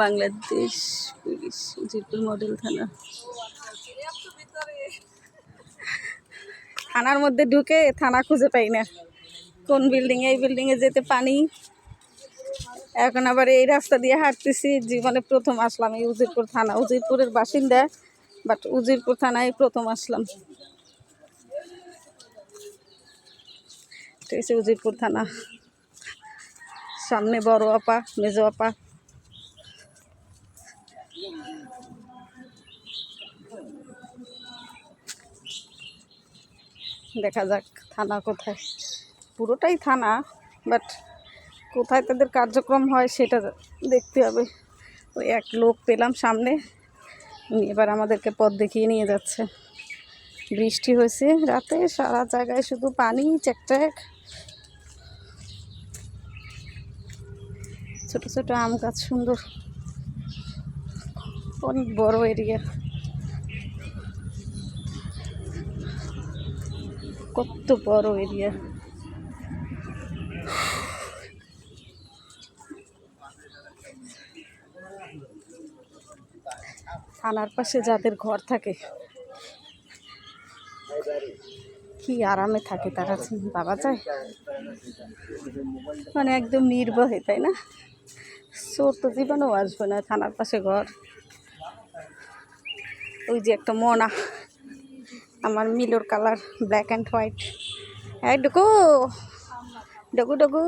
Bangladesh police Ujirpur model থানা। থানার মধ্যে ঢুকে থানা খুঁজে পাই না। কোন বিল্ডিং এই বিল্ডিংয়ে যেতে পানি। এখন আবার এই রাস্তা দিয়ে হাঁটতেছি। জীবনে প্রথম আসলাম এই উজিরপুর থানা। উজিরপুরের বাসিন্দা বাট উজিরপুর থানায় প্রথম আসলাম। এটা হচ্ছে উজিরপুর থানা। সামনে বড় আপা, মেজ আপা। দেখা যাক থানা কোথায়। পুরোটাই থানা, বাট কোথায় তাদের কার্যক্রম হয় সেটা দেখতে হবে। ওই এক লোক পেলাম সামনে এবার আমাদেরকে পথ দেখিয়ে নিয়ে যাচ্ছে। বৃষ্টি হয়েছে রাতে, সারা জায়গায় শুধু পানি, চ্যাকচ্যাক। ছোট ছোট আম গাছ সুন্দর। অনেক বড় এরিয়া। কত বড় এরিয়া। থানার পাশে যাদের ঘর থাকে, কি আরামে থাকে তারা বাবা যায়। মানে একদম নির্ভয়ে, তাই না? চোর তো জীবনেও আসবে না, থানার পাশে ঘর। ওই যে একটা মনা, আমার মিলোর কালার ব্ল্যাক অ্যান্ড হোয়াইট এই ডুকু ডুকু ডুকু।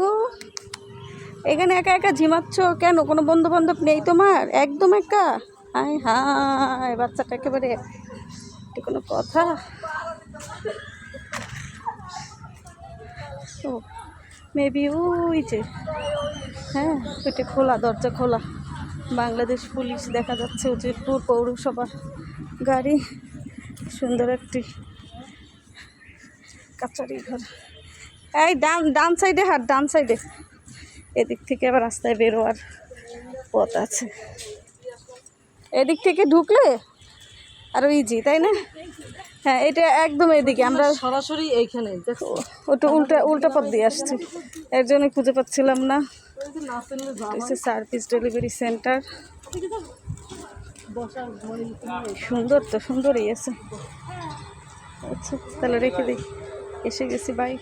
এখানে একা একা ঝিমাচ্ছ কেন? কোনো বন্ধু বান্ধব নেই তোমার? একদম একা? হায় হায়, বাচ্চাটা একেবারে কোনো কথা? মেবি ওই যে হ্যাঁ ওইটা খোলা, দরজা খোলা। বাংলাদেশ পুলিশ দেখা যাচ্ছে উজিরপুর পৌরসভা গাড়ি। সুন্দর একটি কাচারি ঘর। এই ডান ডান সাইডে হাট, ডান সাইডে। এদিক থেকে আবার রাস্তায় বেরোয়ার পথ আছে। এদিক থেকে ঢুকলে আরও ইজি তাই না? হ্যাঁ এটা একদম এদিকে আমরা সরাসরি এইখানে ওটা উল্টা উল্টা পথ দিয়ে আসছি। এর জন্য খুঁজে পাচ্ছিলাম না। Service delivery centre. সুন্দর তো সুন্দরই আছে। আচ্ছা তাহলে রেখে দিই। এসে গেছি বাই